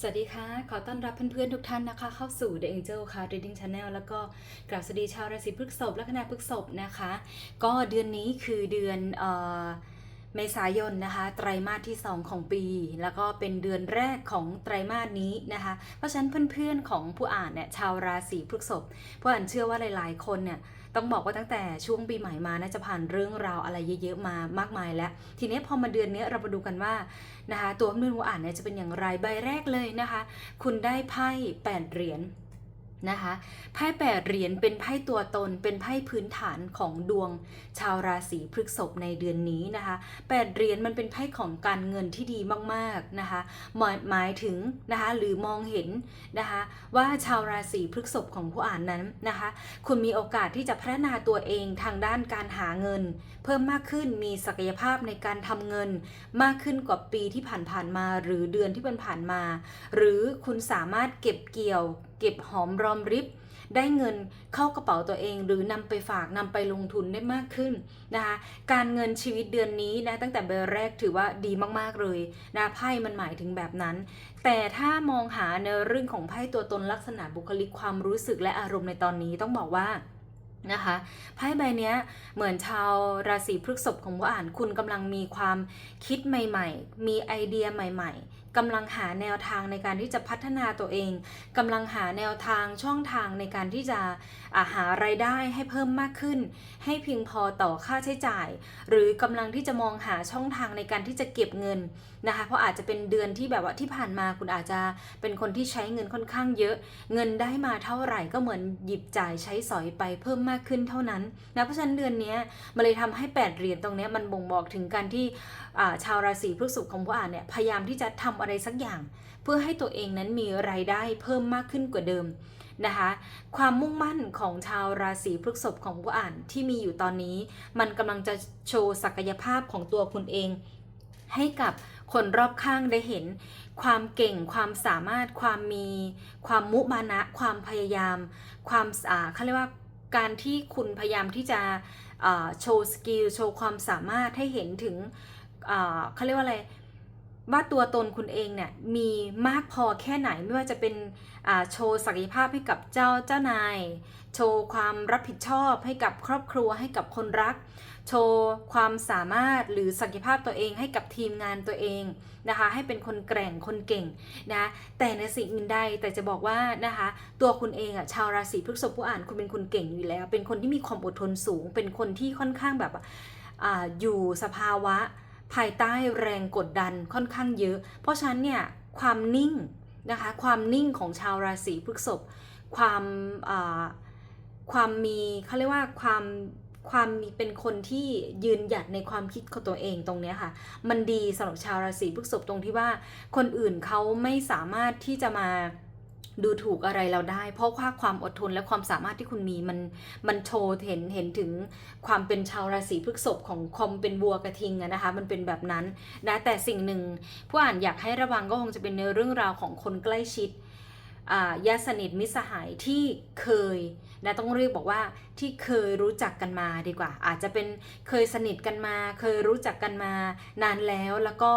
สวัสดีค่ะ ขอต้อนรับเพื่อนๆทุกท่านนะคะ เข้าสู่ The Angel ค่ะ Reading Channel แล้วก็กราบสวัสดีชาวราศีพฤษภและคณะพฤษภนะคะ ก็เดือนนี้คือเดือนเอ่อ เมษายนนะคะ ไตรมาสที่ 2 ของปี แล้วก็เป็นเดือนแรกของไตรมาสนี้นะคะ เพราะฉะนั้นเพื่อนๆของผู้อ่านเนี่ยชาวราศีพฤษภผู้อ่านเชื่อว่าหลายๆ คนเนี่ยต้องบอกว่าตั้งแต่ช่วงปีใหม่มาน่าจะผ่านเรื่องราวอะไรเยอะๆมามากมายแล้ว ทีนี้พอมาเดือนนี้เรามาดูกันว่านะคะตัวเพื่อผู้อ่านเนี่ยจะเป็นอย่างไรใบแรกเลยนะคะ คุณได้ไพ่แปดเหรียญ นะคะไพ่แปดเหรียญเป็นไพ่ตัวตนเป็นไพ่พื้นฐานของดวงชาวราศีพฤษภในเดือนนี้นะคะแปดเหรียญมันเป็นไพ่ของการเงินที่ดีมากๆนะคะหมายหมายถึงนะคะหรือมองเห็นนะคะว่าชาวราศีพฤษภของผู้อ่านนั้นนะคะคุณมีโอกาสที่จะพัฒนาตัวเองทางด้านการหาเงิน เพิ่มมากขึ้นมีศักยภาพในการทำเงิน มากขึ้นกว่าปีที่ผ่านๆมา หรือเดือนที่เป็นผ่านมา หรือคุณสามารถเก็บเกี่ยวเก็บหอมรอมริบ ได้เงินเข้ากระเป๋าตัวเอง หรือนำไปฝากนำไปลงทุนได้มากขึ้นนะคะการเงินชีวิตเดือนนี้นะตั้งแต่เบอร์แรกถือว่าดีมากๆเลยนะไพ่มันหมายถึงแบบนั้น แต่ถ้ามองหาในเรื่องของไพ่ตัวตนลักษณะบุคลิกความรู้สึกและอารมณ์ในตอนนี้ต้องบอกว่านะคะไพ่ใบนี้เหมือนชาวราศีพฤษภของผู้อ่านคุณกำลังมีความคิดใหม่ ๆ มีไอเดียใหม่ ๆ กำลังหาแนวทางในการที่จะพัฒนาตัวเองกำลังหาแนวทางช่องทางในการที่จะาหารายได้ให้เพิ่มมากขึ้น ให้เพียงพอต่อค่าใช้จ่าย หรือกำลังที่จะมองหาช่องทางในการที่จะเก็บเงินนะคะ เพราะอาจจะเป็นเดือนที่แบบว่าที่ผ่านมาคุณอาจจะเป็นคนที่ใช้เงินค่อนข้างเยอะ เงินได้มาเท่าไหร่ก็เหมือนหยิบจ่ายใช้สอยไปเพิ่มมากขึ้นเท่านั้นนะเพราะฉะนั้นเดือนนี้มันเลยทำให้แปดเหรียญตรงนี้มันบ่งบอกถึงการที่าชาวราศีพฤษภของผู้อ่านเนี่ยพยายามที่จะทำอะไรสักอย่าง เพื่อให้ตัวเองนั้นมีรายได้เพิ่มมากขึ้นกว่าเดิมนะคะความมุ่งมั่นของชาวราศีพฤษภของผู้อ่านที่มีอยู่ตอนนี้ มันกำลังจะโชว์ศักยภาพของตัวคุณเอง ให้กับคนรอบข้างได้เห็น ความเก่งความสามารถความมี ความมุมานะ ความพยายาม ความอ่าเขาเรียกว่าการที่คุณพยายามที่จะโชว์สกิลโชว์ความสามารถให้เห็นถึงเขาเรียกว่าอะไร ว่าตัวตนคุณเองเนี่ยมีมากพอแค่ไหนไม่ว่าจะเป็นโชว์ศักยภาพให้กับเจ้าเจ้านาย โชว์ความรับผิดชอบให้กับครอบครัวให้กับคนรัก โชว์ความสามารถหรือศักยภาพตัวเองให้กับทีมงานตัวเองนะคะให้เป็นคนแกร่งคนเก่งนะแต่ในสิ่งอื่นใดแต่จะบอกว่านะคะตัวคุณเองอะชาวราศีพฤษภผู้อ่านคุณเป็นคนเก่งอยู่แล้ว เป็นคนที่มีความอดทนสูง เป็นคนที่ค่อนข้างแบบออยู่สภาวะ ภายใต้แรงกดดันค่อนข้างเยอะ เพราะฉะนั้นเนี่ยความนิ่งนะคะความนิ่งของชาวราศีพฤษภความความมีเขาเรียกว่าความความมีเป็นคนที่ยืนหยัดในความคิดของตัวเองตรงเนี้ยค่ะ มันดีสำหรับชาวราศีพฤษภตรงที่ว่าคนอื่นเขาไม่สามารถที่จะมา ดูถูกอะไรเราได้ เพราะว่าความอดทนและความสามารถที่คุณมีมันมันโชว์เห็นเห็นถึงความเป็นชาวราศีพฤษภของความเป็นวัวกระทิงอะนะคะ มันเป็นแบบนั้นนะแต่สิ่งหนึ่งผู้อ่านอยากให้ระวังก็คงจะเป็นในเรื่องราวของคนใกล้ชิดอ่าญาติสนิทมิสหายที่เคยนะต้องเรียกบอกว่าที่เคยรู้จักกันมาดีกว่า อาจจะเป็นเคยสนิทกันมา เคยรู้จักกันมานานแล้วแล้วก็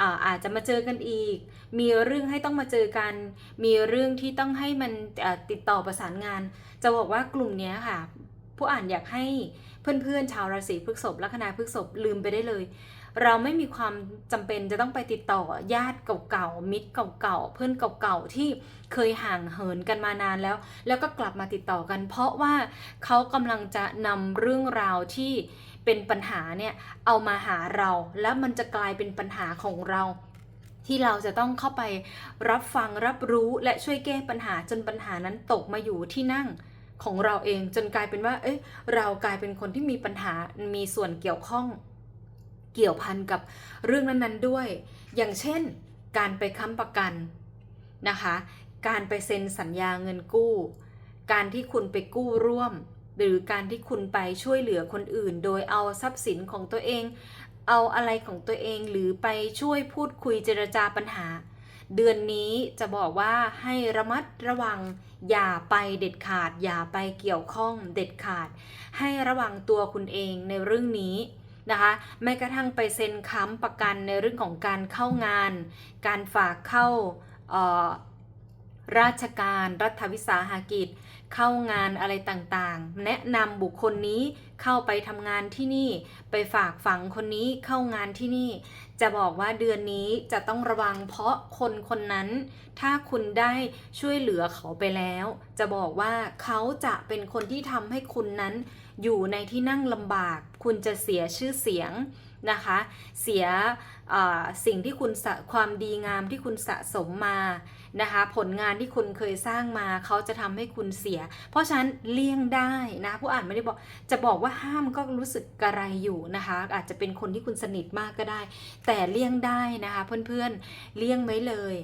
อาอาจจะมาเจอกันอีก มีเรื่องให้ต้องมาเจอกัน มีเรื่องที่ต้องให้มันติดต่อประสานงาน จะบอกว่ากลุ่มนี้ค่ะผู้อ่านอยากให้เพื่อนๆชาวราศีพฤษภละคณะพฤษภลืมไปได้เลย เราไม่มีความจำเป็นจะต้องไปติดต่อญาติเก่าๆมิตรเก่าๆเพื่อนเก่าๆที่เคยห่างเหินกันมานานแล้ว แล้วก็กลับมาติดต่อกัน เพราะว่าเขากำลังจะนำเรื่องราวที่ เป็นปัญหาเนี่ยเอามาหาเราแล้วมันจะกลายเป็นปัญหาของเราที่เราจะต้องเข้าไปรับฟังรับรู้และช่วยแก้ปัญหาจนปัญหานั้นตกมาอยู่ที่นั่งของเราเองจนกลายเป็นว่า เอ้ยเรากลายเป็นคนที่มีปัญหามีส่วนเกี่ยวข้อง เกี่ยวพันกับเรื่องนั้นๆด้วย อย่างเช่น การไปค้ำประกันนะคะ การไปเซ็นสัญญาเงินกู้ การที่คุณไปกู้ร่วม หรือการที่คุณไปช่วยเหลือคนอื่น โดยเอาทรัพย์สินของตัวเอง เอาอะไรของตัวเองหรือไปช่วยพูดคุยเจรจาปัญหา เดือนนี้จะบอกว่าให้ระมัดระวัง อย่าไปเด็ดขาด อย่าไปเกี่ยวข้องเด็ดขาด ให้ระวังตัวคุณเองในเรื่องนี้นะคะแม้กระทั่งไปเซ็นค้ำประกันในเรื่องของการเข้างาน การฝากเข้าราชการรัฐวิสาหกิจ เข้างานอะไรต่างๆ แนะนำบุคคลนี้เข้าไปทำงานที่นี่ ไปฝากฝังคนนี้เข้างานที่นี่ จะบอกว่าเดือนนี้จะต้องระวังเพราะคนคนนั้น ถ้าคุณได้ช่วยเหลือเขาไปแล้ว จะบอกว่าเขาจะเป็นคนที่ทำให้คุณนั้น อยู่ในที่นั่งลำบาก คุณจะเสียชื่อเสียงนะคะ เสียสิ่งที่คุณความดีงามที่คุณสะสมมา นะคะ ผลงานที่คุณเคยสร้างมาเขาจะทำให้คุณเสีย เพราะฉะนั้นเลี่ยงได้นะผู้อ่านไม่ได้บอกจะบอกว่าห้ามก็รู้สึกกระไรอยู่นะคะ อาจจะเป็นคนที่คุณสนิทมากก็ได้ แต่เลี่ยงได้นะคะเพื่อนๆเลี่ยงไว้เลย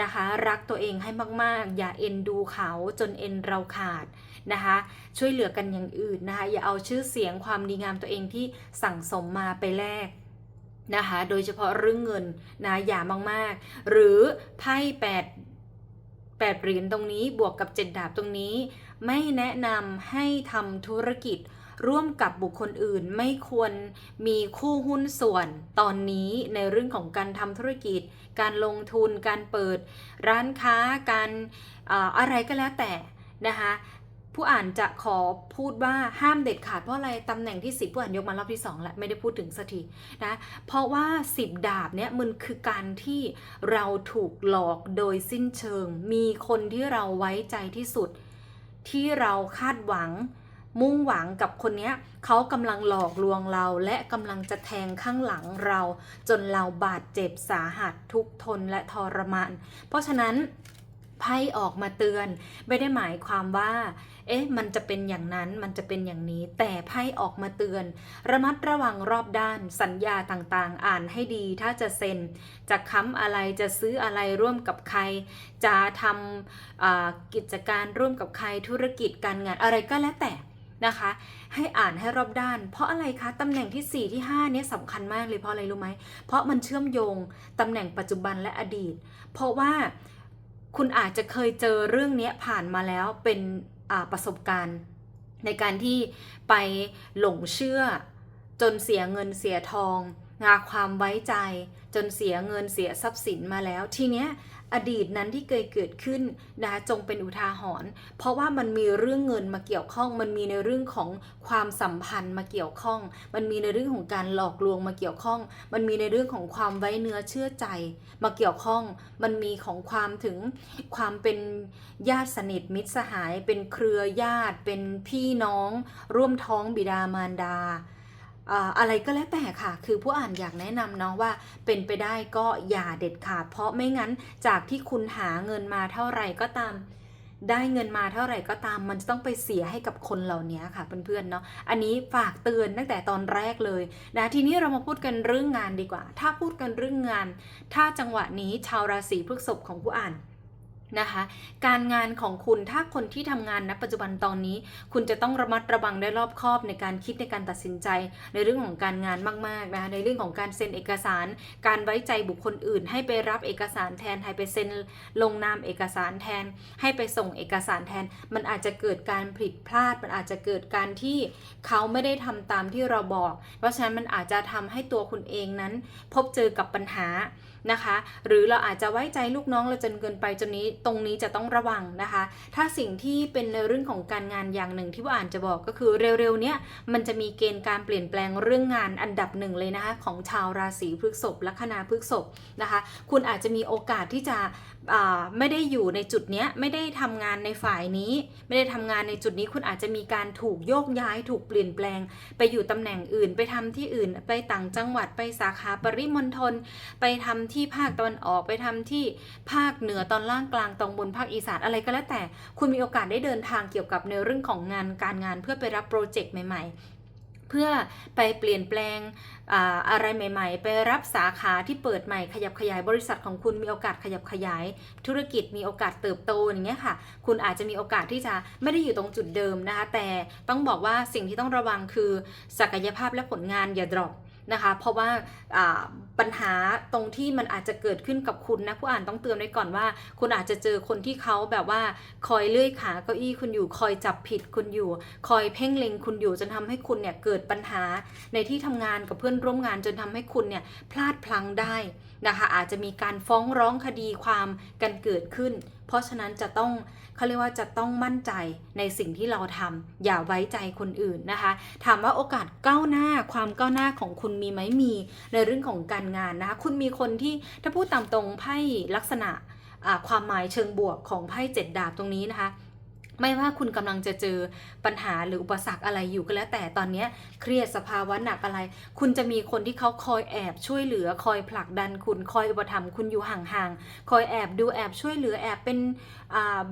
นะคะ รักตัวเองให้มากๆ อย่าเอ็นดูเขาจนเอ็นเราขาดนะคะ ช่วยเหลือกันอย่างอื่นนะคะ อย่าเอาชื่อเสียงความดีงามตัวเองที่สั่งสมมาไปแลกนะคะ โดยเฉพาะเรื่องเงินนะอย่ามากๆ หรือไพ่แปด แปดเหรียญตรงนี้บวกกับเจ็ดดาบตรงนี้ ไม่แนะนำให้ทำธุรกิจร่วมกับบุคคลอื่นไม่ควรมีคู่หุ้นส่วน ตอนนี้ในเรื่องของการทำธุรกิจ การลงทุน การเปิด ร้านค้า การออะไรก็แล้วแต่นะคะ ผู้อ่านจะขอพูดว่าห้ามเด็ดขาดเพราะอะไรตำแหน่งที่สิบผู้อ่านยกมารอบที่สองแล้วไม่ได้พูดถึงสักทีนะเพราะว่าสิบดาบเนี่ยมันคือการที่เราถูกหลอกโดยสิ้นเชิง มีคนที่เราไว้ใจที่สุด ที่เราคาดหวัง มุ่งหวังกับคนนี้เขากำลังหลอกลวงเรา และกำลังจะแทงข้างหลังเรา จนเราบาดเจ็บสาหัสทุกทนและทรมาน เพราะฉะนั้นไพ่ออกมาเตือนไม่ได้หมายความว่า เอ๊ะ มันจะเป็นอย่างนั้น มันจะเป็นอย่างนี้ แต่ไพ่ออกมาเตือน ระมัดระวังรอบด้าน สัญญาต่างๆ อ่านให้ดี ถ้าจะเซ็น จะค้ำอะไร จะซื้ออะไรร่วมกับใคร จะทำกิจการร่วมกับใคร ธุรกิจการงานอะไรก็แล้วแต่นะคะ ให้อ่านให้รอบด้าน เพราะอะไรคะตำแหน่งที่ 4 ที่5เนี่ยสำคัญมากเลยเพราะอะไรรู้ไหม เพราะมันเชื่อมโยงตำแหน่งปัจจุบันและอดีต เพราะว่าคุณอาจจะเคยเจอเรื่องนี้ผ่านมาแล้วเป็น ประสบการณ์ ในการที่ไปหลงเชื่อ จนเสียเงินเสียทอง งาความไว้ใจ จนเสียเงินเสียทรัพย์สินมาแล้ว ทีเนี้ย อดีตนั้นที่เคยเกิดขึ้นนะคะจงเป็นอุทาหรณ์เพราะว่ามันมีเรื่องเงินมาเกี่ยวข้อง มันมีในเรื่องของความสัมพันธ์มาเกี่ยวข้อง มันมีในเรื่องของการหลอกลวงมาเกี่ยวข้อง มันมีในเรื่องของความไว้เนื้อเชื่อใจ มาเกี่ยวข้อง มันมีของความถึงความเป็นญาติสนิทมิตรสหาย เป็นเครือญาติ เป็นพี่น้อง ร่วมท้องบิดามารดา อะไรก็แล้วแต่ค่ะ คือผู้อ่านอยากแนะนำเนาะว่าเป็นไปได้ก็อย่าเด็ดขาด เพราะไม่งั้นจากที่คุณหาเงินมาเท่าไหร่ก็ตามได้เงินมาเท่าไหร่ก็ตามมันจะต้องไปเสียให้กับคนเหล่านี้ค่ะเพื่อนๆเนาะอันนี้ฝากเตือนตั้งแต่ตอนแรกเลยนะทีนี้เรามาพูดกันเรื่องงานดีกว่า ถ้าพูดกันเรื่องงาน ถ้าจังหวะนี้ชาวราศีพฤษภของผู้อ่าน นะคะการงานของคุณถ้าคนที่ทำงานณปัจจุบันตอนนี้ คุณจะต้องระมัดระวังได้รอบคอบในการคิดในการตัดสินใจ ในเรื่องของการงานมากๆนะคะในเรื่องของการเซ็นเอกสาร การไว้ใจบุคคลอื่น ให้ไปรับเอกสารแทนให้ไปเซ็นลงนามเอกสารแทน ให้ไปส่งเอกสารแทน มันอาจจะเกิดการผิดพลาด มันอาจจะเกิดการที่เขาไม่ได้ทำตามที่เราบอก เพราะฉะนั้นมันอาจจะทำให้ตัวคุณเองนั้น พบเจอกับปัญหา นะคะ หรือเราอาจจะไว้ใจลูกน้องเราจนเกินไปจนนี้ตรงนี้จะต้องระวังนะคะ ถ้าสิ่งที่เป็นในเรื่องของการงานอย่างหนึ่งที่ว่าอ่านจะบอกก็คือเร็วๆเนี้ยมันจะมีเกณฑ์การเปลี่ยนแปลงเรื่องงานอันดับหนึ่งเลยนะคะของชาวราศีพฤษภลัคนาพฤษภนะคะ คุณอาจจะมีโอกาสที่จะ ไม่ได้อยู่ในจุดเนี้ยไม่ได้ทำงานในฝ่ายนี้ ไม่ได้ทำงานในจุดนี้คุณอาจจะมีการถูกโยกย้าย ถูกเปลี่ยนแปลง ไปอยู่ตำแหน่งอื่น ไปทำที่อื่น ไปต่างจังหวัดไปสาขาปริมณฑลไปทำที่ภาคตะวันออกไปทำที่ภาคเหนือตอนล่างกลางตอนบนภาคอีสานอะไรก็แล้วแต่ คุณมีโอกาสได้เดินทางเกี่ยวกับในเรื่องของงานการงานเพื่อไปรับโปรเจกต์ใหม่ ๆ เพื่อไปเปลี่ยนแปลงอาอะไรใหม่ ๆ ไปรับสาขาที่เปิดใหม่ขยับขยายบริษัทของคุณมีโอกาสขยับขยาย ธุรกิจมีโอกาสเติบโตอย่างเงี้ยค่ะ คุณอาจจะมีโอกาสที่จะไม่ได้อยู่ตรงจุดเดิมนะคะแต่ต้องบอกว่าสิ่งที่ต้องระวังคือศักยภาพและผลงานอย่าดรอป นะคะ เพราะว่าปัญหาตรงที่มันอาจจะเกิดขึ้นกับคุณนะผู้อ่านต้องเตือนไว้ก่อนว่า คุณอาจจะเจอคนที่เขาแบบว่าคอยเลื่อยขาเก้าอี้คุณอยู่ คอยจับผิดคุณอยู่ คอยเพ่งเล็งคุณอยู่จนทำให้คุณเนี่ยเกิดปัญหาในที่ทำงานกับเพื่อนร่วมงานจนทำให้คุณเนี่ยพลาดพลั้งได้นะคะอาจจะมีการฟ้องร้องคดีความกันเกิดขึ้น เพราะฉะนั้นจะต้องเขาเรียกว่าจะต้องมั่นใจในสิ่งที่เราทำอย่าไว้ใจคนอื่นนะคะ ถามว่าโอกาสก้าวหน้าความก้าวหน้าของคุณมีไหมมีในเรื่องของการงานนะคะ คุณมีคนที่ถ้าพูดตามตรงไพ่ลักษณะความหมายเชิงบวกของไพ่เจ็ดดาบตรงนี้นะคะ ไม่ว่าคุณกำลังจะเจอปัญหาหรืออุปสรรคอะไรอยู่ก็แล้ว แต่ตอนนี้เครียดสภาวะหนักอะไร คุณจะมีคนที่เขาคอยแอบช่วยเหลือคอยผลักดันคุณคอยอุปถัมภ์คุณอยู่ห่างๆคอยแอบดูแอบช่วยเหลือแอบเป็น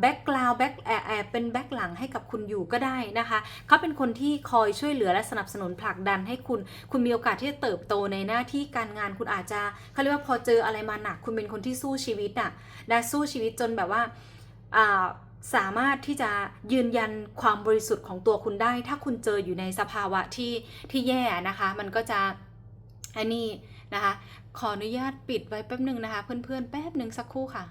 แบ็กกราวด์แบ็กแอบเป็นแบ็กหลังให้กับคุณอยู่ก็ได้นะคะเขาเป็นคนที่คอยช่วยเหลือและสนับสนุนผลักดันให้คุณ คุณมีโอกาสที่จะเติบโตในหน้าที่การงานคุณอาจจะเขาเรียกว่าพอเจออะไรมาหนัก คุณเป็นคนที่สู้ชีวิตอะนะสู้ชีวิตจนแบบว่าอ่า สามารถที่จะยืนยันความบริสุทธิ์ของตัวคุณได้ ถ้าคุณเจออยู่ในสภาวะที่ที่แย่นะคะ มันก็จะอันนี้นะคะ ขออนุญาตปิดไว้แป๊บหนึ่งนะคะ เพื่อนๆแป๊บหนึ่งสักครู่ค่ะ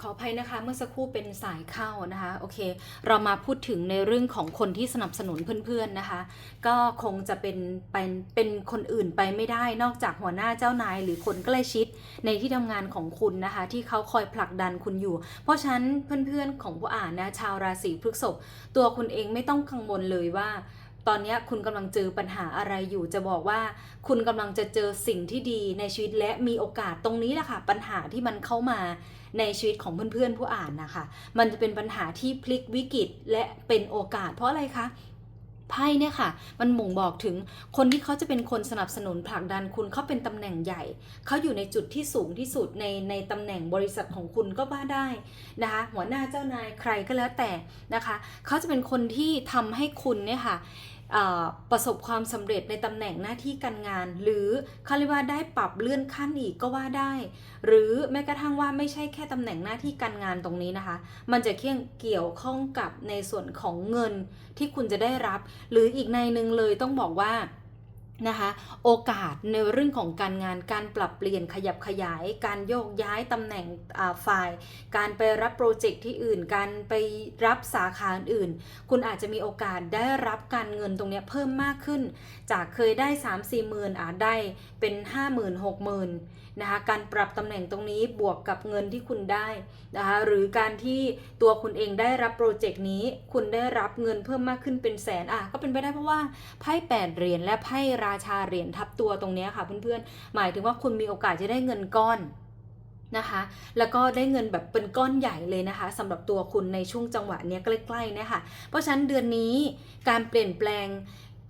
ขออภัยนะคะเมื่อสักครู่เป็นสายเข้านะคะโอเค เรามาพูดถึงในเรื่องของคนที่สนับสนุนเพื่อนๆนะคะ ก็คงจะเป็นเป็นเป็นคนอื่นไปไม่ได้นอกจากหัวหน้าเจ้านาย หรือคนใกล้ชิดในที่ทำงานของคุณนะคะ ที่เขาคอยผลักดันคุณอยู่ เพราะฉะนั้นเพื่อนๆของผู้อ่านนะชาวราศีพฤษภตัวคุณเองไม่ต้องกังวลเลยว่าตอนนี้คุณกำลังเจอปัญหาอะไรอยู่จะบอกว่า คุณกำลังจะเจอสิ่งที่ดีในชีวิตและมีโอกาสตรงนี้แหละค่ะ ปัญหาที่มันเข้ามา ในชีวิตของเพื่อนๆผู้อ่านนะคะ มันจะเป็นปัญหาที่พลิกวิกฤตและเป็นโอกาส เพราะอะไรคะไพ่เนี่ยค่ะ มันหม่งบอกถึงคนที่เขาจะเป็นคนสนับสนุนผลักดันคุณเขาเป็นตำแหน่งใหญ่ เขาอยู่ในจุดที่สูงที่สุดในในตำแหน่งบริษัทของคุณก็ว่าได้นะคะหัวหน้าเจ้านายใครก็แล้วแต่นะคะ เขาจะเป็นคนที่ทำให้คุณเนี่ยค่ะ ประสบความสำเร็จในตำแหน่งหน้าที่การงาน หรือเขาเรียกว่าได้ปรับเลื่อนขั้นอีกก็ว่าได้ หรือแม้กระทั่งว่าไม่ใช่แค่ตำแหน่งหน้าที่การงานตรงนี้นะคะ มันจะเกี่ยงเกี่ยวข้องกับในส่วนของเงินที่คุณจะได้รับ หรืออีกในหนึ่งเลยต้องบอกว่า นะคะโอกาสในเรื่องของการงานการปรับเปลี่ยนขยับขยาย การโยกย้ายตำแหน่งอ่าฝ่าย การไปรับโปรเจกต์ที่อื่น การไปรับสาขาอื่น คุณอาจจะมีโอกาสได้รับการเงินตรงนี้เพิ่มมากขึ้น จากเคยได้ 3 4หมื่นอาจได้เป็น 5 0,000 6 0,000 นะคะการปรับตำแหน่งตรงนี้บวกกับเงินที่คุณได้นะคะหรือการที่ตัวคุณเองได้รับโปรเจกต์นี้ คุณได้รับเงินเพิ่มมากขึ้นเป็นแสนอะก็เป็นไปได้เพราะว่าไพ่แปดเหรียญและไพ่ราชาเหรียญทับตัวตรงนี้ค่ะเพื่อนๆหมายถึงว่าคุณมีโอกาสจะได้เงินก้อนนะคะแล้วก็ได้เงินแบบเป็นก้อนใหญ่เลยนะคะสำหรับตัวคุณในช่วงจังหวะนี้ใกล้ๆนี่ยค่ะเพราะฉะนั้นเดือนนี้การเปลี่ยนแปลง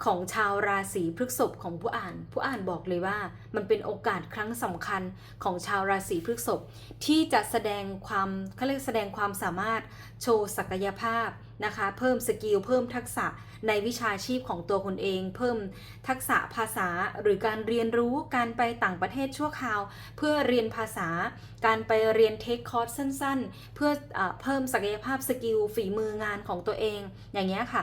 ของชาวราศีพฤษภของผู้อ่าน ผู้อ่านบอกเลยว่า มันเป็นโอกาสครั้งสำคัญของชาวราศีพฤษภที่จะแสดงความเขาเรียกแสดงความสามารถโชว์ศักยภาพนะคะ เพิ่มสกิลเพิ่มทักษะในวิชาชีพของตัวคุณเอง เพิ่มทักษะภาษาหรือการเรียนรู้การไปต่างประเทศชั่วคราว เพื่อเรียนภาษา การไปเรียนเทคคอร์สสั้น ๆ เพื่อเออเพิ่มศักยภาพสกิลฝีมืองานของตัวเอง อย่างเงี้ยค่ะ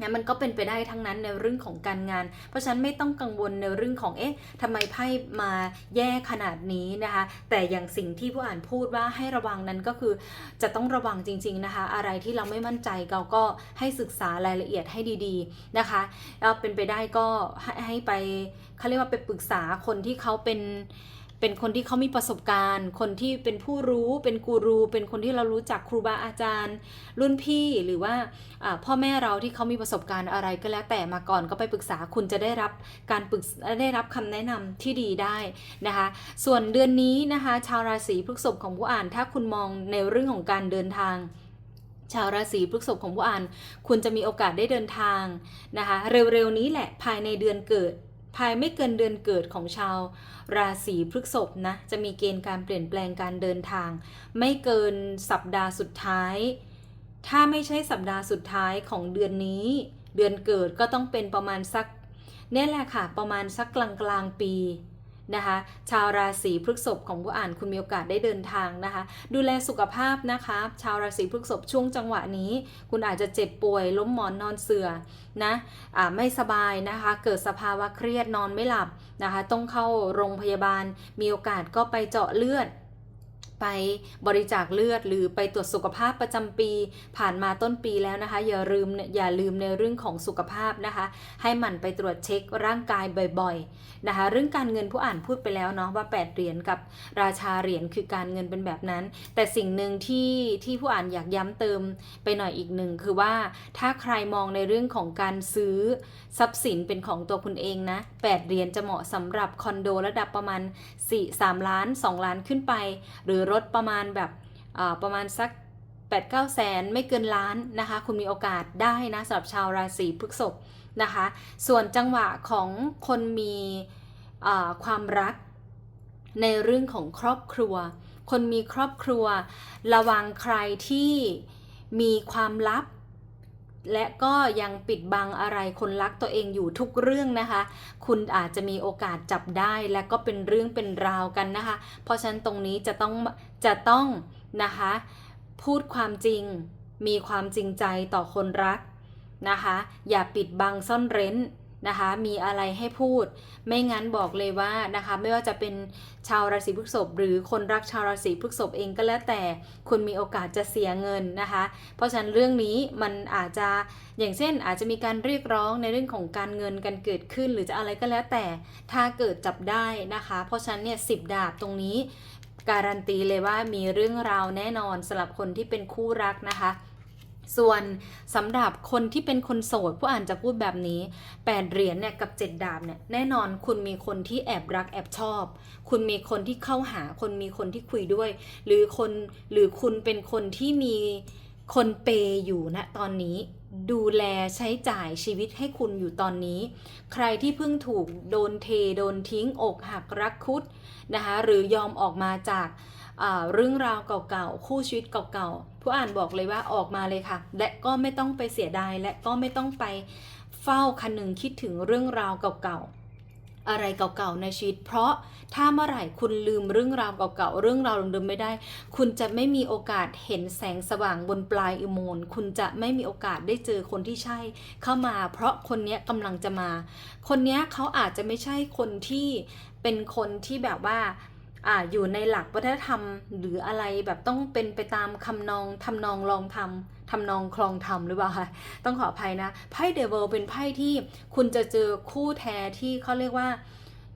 นะมันก็เป็นไปได้ทั้งนั้นในเรื่องของการงาน เพราะฉะนั้นไม่ต้องกังวลในเรื่องของเอ๊ะทำไมไพ่มาแย่ขนาดนี้นะคะ แต่อย่างสิ่งที่ผู้อ่านพูดว่าให้ระวังนั้นก็คือ จะต้องระวังจริง ๆนะคะ อะไรที่เราไม่มั่นใจเราก็ให้ศึกษารายละเอียดให้ดีๆนะคะแล้วเป็นไปได้ก็ให้ให้ไปเขาเรียกว่าไปปรึกษาคนที่เขาเป็น เป็นคนที่เขามีประสบการณ์ คนที่เป็นผู้รู้ เป็นกูรู เป็นคนที่เรารู้จักครูบาอาจารย์ รุ่นพี่หรือว่าพ่อแม่เราที่เขามีประสบการณ์อะไรก็แล้วแต่มาก่อนก็ไปปรึกษาคุณจะได้รับการปรึกษาได้รับคำแนะนำที่ดีได้นะคะ ส่วนเดือนนี้นะคะ ชาวราศีพฤษภของผู้อ่าน ถ้าคุณมองในเรื่องของการเดินทางชาวราศีพฤษภของผู้อ่าน คุณจะมีโอกาสได้เดินทางนะคะ เร็วๆนี้แหละภายในเดือนเกิด ภายไม่เกินเดือนเกิดของชาว ราศีพฤษภนะ จะมีเกณฑ์การเปลี่ยนแปลงการเดินทาง ไม่เกินสัปดาห์สุดท้าย ถ้าไม่ใช่สัปดาห์สุดท้ายของเดือนนี้ เดือนเกิดก็ต้องเป็นประมาณสักนี่แหละค่ะ ประมาณสักกลางกลางปี นะคะ ชาวราศีพฤษภของผู้อ่านคุณมีโอกาสได้เดินทางนะคะ ดูแลสุขภาพนะคะ ชาวราศีพฤษภช่วงจังหวะนี้ คุณอาจจะเจ็บป่วย ล้มหมอนนอนเสือนะอ่าไม่สบายนะคะ เกิดสภาวะเครียดนอนไม่หลับนะคะ ต้องเข้าโรงพยาบาล มีโอกาสก็ไปเจาะเลือด ไปบริจาคเลือดหรือไปตรวจสุขภาพประจำปี ผ่านมาต้นปีแล้วนะคะ อย่าลืมอย่าลืมในเรื่องของสุขภาพนะคะ ให้หมั่นไปตรวจเช็คร่างกายบ่อยๆนะคะ เรื่องการเงินผู้อ่านพูดไปแล้วเนาะว่า 8 เหรียญกับราชาเหรียญคือการเงินเป็นแบบนั้น แต่สิ่งหนึ่งที่ที่ผู้อ่านอยากย้ำเติมไปหน่อยอีกหนึ่งคือว่าถ้าใครมองในเรื่องของการซื้อทรัพย์สินเป็นของตัวคุณเองนะ 8 เหรียญจะเหมาะสำหรับคอนโดระดับประมาณ4 3ล้าน 2 ล้านขึ้นไป หรือรถประมาณแบบประมาณสัก8 9แสนไม่เกินล้านนะคะ คุณมีโอกาสได้นะสำหรับชาวราศีพฤษภนะคะ ส่วนจังหวะของคนมีความรักในเรื่องของครอบครัว คนมีครอบครัว ระวังใครที่มีความลับ และก็ยังปิดบังอะไรคนรักตัวเองอยู่ทุกเรื่องนะคะ คุณอาจจะมีโอกาสจับได้และก็เป็นเรื่องเป็นราวกันนะคะ เพราะฉะนั้นตรงนี้จะต้องจะต้องนะคะ พูดความจริง มีความจริงใจต่อคนรักนะคะ อย่าปิดบังซ่อนเร้น นะคะ มีอะไรให้พูด ไม่งั้นบอกเลยว่านะคะ ไม่ว่าจะเป็นชาวราศีพฤษภหรือคนรักชาวราศีพฤษภเองก็แล้วแต่คุณมีโอกาสจะเสียเงินนะคะ เพราะฉะนั้นเรื่องนี้มันอาจจะอย่างเช่นอาจจะมีการเรียกร้องในเรื่องของการเงินกันเกิดขึ้น หรือจะอะไรก็แล้วแต่ถ้าเกิดจับได้นะคะ เพราะฉะนั้นเนี่ยสิบดาบตรงนี้ การันตีเลยว่ามีเรื่องราวแน่นอนสำหรับคนที่เป็นคู่รักนะคะ ส่วนสำหรับคนที่เป็นคนโสดผู้อ่านจะพูดแบบนี้8เหรียญเนี่ยกับ 7 ดาบเนี่ยแน่นอนคุณมีคนที่แอบรักแอบชอบ คุณมีคนที่เข้าหาคนมีคนที่คุยด้วย หรือคนหรือคุณเป็นคนที่มีคนเปย์อยู่ณตอนนี้ ดูแลใช้จ่ายชีวิตให้คุณอยู่ตอนนี้ ใครที่เพิ่งถูกโดนเท โดนทิ้งอกหักรักคุดนะคะหรือยอมออกมาจาก เรื่องราวเก่าๆ คู่ชีวิตเก่าๆ ผู้อ่านบอกเลยว่าออกมาเลยค่ะ และก็ไม่ต้องไปเสียดาย และก็ไม่ต้องไปเฝ้าคันหนึ่งคิดถึงเรื่องราวเก่าๆ อะไรเก่าๆ ในชีวิต เพราะถ้าเมื่อไหร่คุณลืมเรื่องราวเก่าๆ เรื่องราวเดิมๆ ไม่ได้ คุณจะไม่มีโอกาสเห็นแสงสว่างบนปลายอุโมงค์ คุณจะไม่มีโอกาสได้เจอคนที่ใช่เข้ามา เพราะคนนี้กำลังจะมา คนนี้เขาอาจจะไม่ใช่คนที่เป็นคนที่แบบว่า อ่าอยู่ในหลักวัฒนธรรม หรืออะไรแบบต้องเป็นไปตามคำนองทำนองลองทำทำนองคลองทำหรือเปล่าคะต้องขออภัยนะไพ่เดวิลเป็นไพ่ที่คุณจะเจอคู่แท้ที่เขาเรียกว่า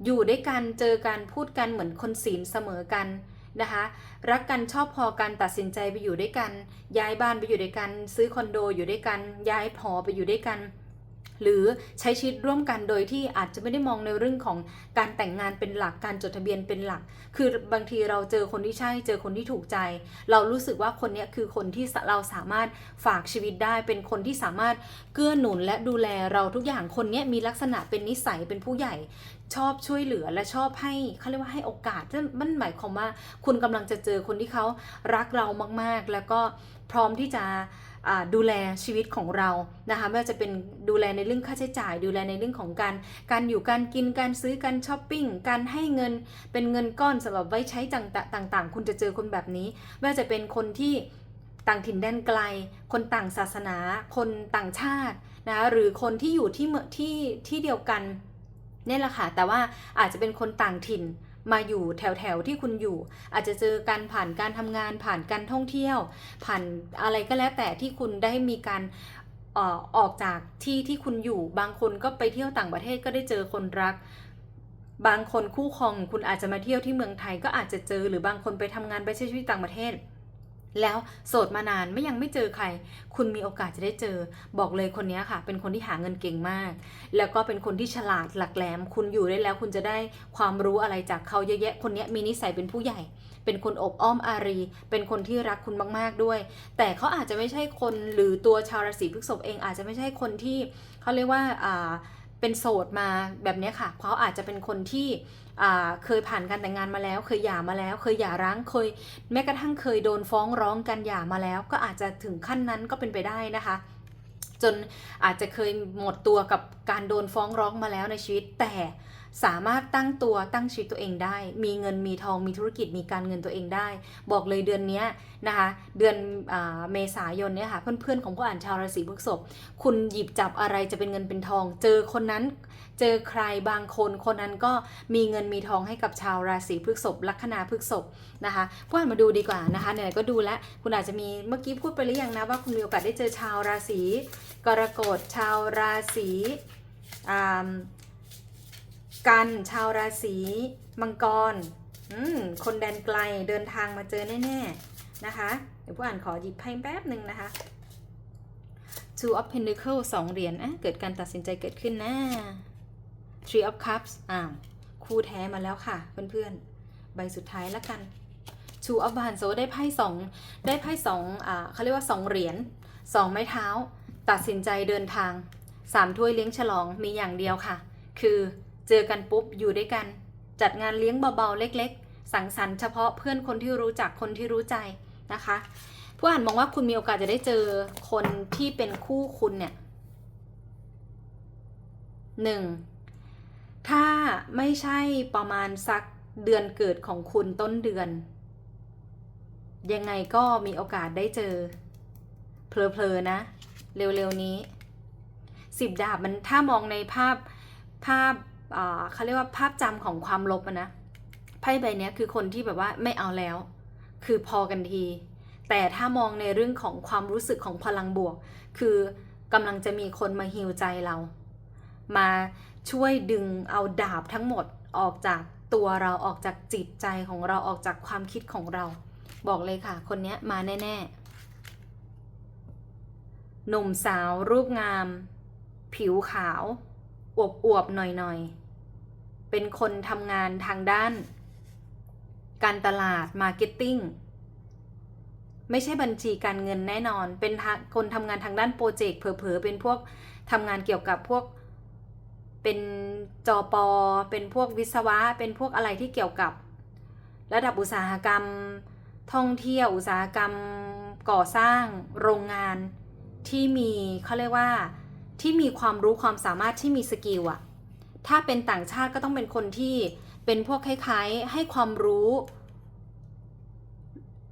อยู่ด้วยกันเจอกันพูดกันเหมือนคนศีลเสมอกันนะคะรักกันชอบพอกันตัดสินใจไปอยู่ด้วยกัน ย้ายบ้านไปอยู่ด้วยกัน ซื้อคอนโดอยู่ด้วยกัน ย้ายหอไปอยู่ด้วยกัน หรือใช้ชีวิตร่วมกันโดยที่อาจจะไม่ได้มองในเรื่องของการแต่งงานเป็นหลักการจดทะเบียนเป็นหลัก คือบางทีเราเจอคนที่ใช่ เจอคนที่ถูกใจ เรารู้สึกว่าคนนี้คือคนที่เราสามารถฝากชีวิตได้เป็นคนที่สามารถเกื้อหนุนและดูแลเราทุกอย่างคนนี้มีลักษณะเป็นนิสัยเป็นผู้ใหญ่ชอบช่วยเหลือและชอบให้เขาเรียกว่าให้โอกาสนั่นมันหมายความว่า คุณกำลังจะเจอคนที่เขารักเรามาก ๆ แล้วก็พร้อมที่จะ ดูแลชีวิตของเรานะคะไม่ว่าจะเป็นดูแลในเรื่องค่าใช้จ่าย ดูแลในเรื่องของการการอยู่การกินการซื้อการช้อปปิ้งการให้เงินเป็นเงินก้อนสำหรับไว้ใช้ต่างๆต่างๆ คุณจะเจอคนแบบนี้ ไม่ว่าจะเป็นคนที่ต่างถิ่นแดนไกล คนต่างศาสนา คนต่างชาตินะะหรือคนที่อยู่ที่เมือที่ที่เดียวกันนี่แหละค่ะแต่ว่าอาจจะเป็นคนต่างถิ่น มาอยู่แถวแถวๆที่คุณอยู่ อาจจะเจอกันผ่านการทำงานผ่านการท่องเที่ยว ผ่านอะไรก็แล้วแต่ที่คุณได้มีการออออกจากที่ที่คุณอยู่บางคนก็ไปเที่ยวต่างประเทศก็ได้เจอคนรัก บางคนคู่ครองคุณอาจจะมาเที่ยวที่เมืองไทยก็อาจจะเจอ หรือบางคนไปทำงานไปใช้ชีวิตต่างประเทศ แล้วโสดมานานไม่ยังไม่เจอใคร คุณมีโอกาสจะได้เจอ บอกเลยคนนี้ค่ะ เป็นคนที่หาเงินเก่งมาก แล้วก็เป็นคนที่ฉลาดหลักแหลม คุณอยู่ได้แล้วคุณจะได้ความรู้อะไรจากเขาเยอะแยะ คนนี้มีนิสัยเป็นผู้ใหญ่ เป็นคนอบอ้อมอารี เป็นคนที่รักคุณมากๆด้วย แต่เขาอาจจะไม่ใช่คนหรือตัวชาวราศีพฤษภเองอาจจะไม่ใช่คนที่เขาเรียกว่าอ่า เป็นโสดมาแบบนี้ค่ะเขาอาจจะเป็นคนที่เคยผ่านการแต่งงานมาแล้ว เคยหย่ามาแล้ว เคยหย่าร้างเคย แม้กระทั่งเคยโดนฟ้องร้องกันหย่ามาแล้ว ก็อาจจะถึงขั้นนั้นก็เป็นไปได้นะคะ จนอาจจะเคยหมดตัวกับการโดนฟ้องร้องมาแล้วในชีวิตแต่ สามารถตั้งตัวตั้งชีวิตตัวเองได้ มีเงินมีทองมีธุรกิจมีการเงินตัวเองได้ บอกเลยเดือนนี้นะคะ เดือนอเมษายนเนี่ยค่ะ เพื่อนๆของผู้อ่านชาวราศีพฤษภคุณหยิบจับอะไรจะเป็นเงินเป็นทอง เจอคนนั้นเจอใครบางคนคนนั้นก็มีเงินมีทองให้กับชาวราศีพฤษภลัคนาพฤษภนะคะพวกอ่านมาดูดีกว่านะคะไหนๆก็ดูแลคุณอาจจะมีเมื่อกี้พูดไปหรือยังนะว่าคุณมีโอกาสได้เจอชาวราศีกรกฎชาวราศีอ่า กันชาวราศีมังกรคนแดนไกลเดินทางมาเจอแน่ ๆ นะคะ เดี๋ยวผู้อ่านขอหยิบไพ่แป๊บหนึ่งนะคะ Two of Pentacles สองเหรียญอะเกิดการตัดสินใจเกิดขึ้นนะ Three of Cups อ้าวคู่แท้มาแล้วค่ะ เพื่อนๆ ใบสุดท้ายแล้วกัน Two of Wands ได้ไพ่สองได้ไพ่สองอ่าเขาเรียกว่าสองเหรียญสองไม้เท้า ตัดสินใจเดินทางสามถ้วยเลี้ยงฉลองมีอย่างเดียวค่ะ คือ เจอกันปุ๊บอยู่ด้วยกัน จัดงานเลี้ยงเบาๆเล็ก ๆ สังสรรค์เฉพาะเพื่อนคนที่รู้จักคนที่รู้ใจนะคะ ผู้อ่านมองว่าคุณมีโอกาสจะได้เจอคนที่เป็นคู่คุณเนี่ยหนึ่งถ้าไม่ใช่ประมาณสักเดือนเกิดของคุณต้นเดือน ยังไงก็มีโอกาสได้เจอ เพลอๆนะ เร็วๆนี้สิบดาบมันถ้ามองในภาพภาพ เขาเรียกว่าภาพจำของความลบนะไพ่ใบนี้คือคนที่แบบว่าไม่เอาแล้ว คือพอกันที แต่ถ้ามองในเรื่องของความรู้สึกของพลังบวก คือกำลังจะมีคนมาฮิวใจเรา มาช่วยดึงเอาดาบทั้งหมดออกจากตัวเราออกจากจิตใจของเราออกจากความคิดของเรา บอกเลยค่ะ คนนี้มาแน่ๆหนุ่มสาวรูปงาม ผิวขาว อวบอวบๆหน่อยๆเป็นคนทำงานทางด้าน การตลาดมาร์เก็ตติ้งไม่ใช่บัญชีการเงินแน่นอน เป็นคนทำงานทางด้านโปรเจกต์เผลอๆเป็นพวกทำงานเกี่ยวกับพวกเป็นจอปอ เป็นพวกวิศวะ เป็นพวกอะไรที่เกี่ยวกับ ระดับอุตสาหกรรม ท่องเที่ยวอุตสาหกรรมก่อสร้างโรงงานที่มีเขาเรียกว่า ที่มีความรู้ความสามารถที่มีสกิลอะถ้าเป็นต่างชาติก็ต้องเป็นคนที่เป็นพวกคล้ายๆ ให้ความรู้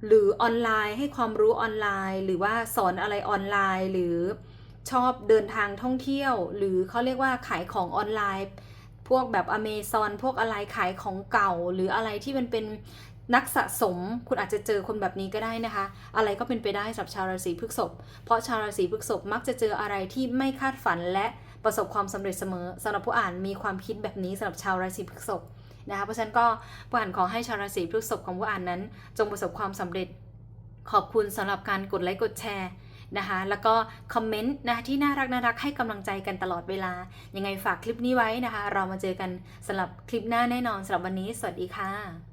หรือออนไลน์ ให้ความรู้ออนไลน์ หรือว่าสอนอะไรออนไลน์ หรือชอบเดินทางท่องเที่ยว หรือเขาเรียกว่าขายของออนไลน์ พวกแบบอเมซอนพวกอะไรขายของเก่า หรืออะไรที่มันเป็น นักสะสมคุณอาจจะเจอคนแบบนี้ก็ได้นะคะ อะไรก็เป็นไปได้สำหรับชาวราศีพฤษภเพราะชาวราศีพฤษภมักจะเจออะไรที่ไม่คาดฝันและประสบความสำเร็จเสมอสำหรับผู้อ่านมีความคิดแบบนี้สำหรับชาวราศีพฤษภนะคะเพราะฉะนั้นก็ผู้อ่านขอให้ชาวราศีพฤษภของผู้อ่านนั้น จงประสบความสำเร็จ ขอบคุณสำหรับการกดไลค์กดแชร์นะคะ แล้วก็คอมเมนต์นะคะที่น่ารักน่ารักให้กำลังใจกันตลอดเวลา ยังไงฝากคลิปนี้ไว้นะคะ เรามาเจอกันสำหรับคลิปหน้าแน่นอนสำหรับวันนี้ สวัสดีค่ะ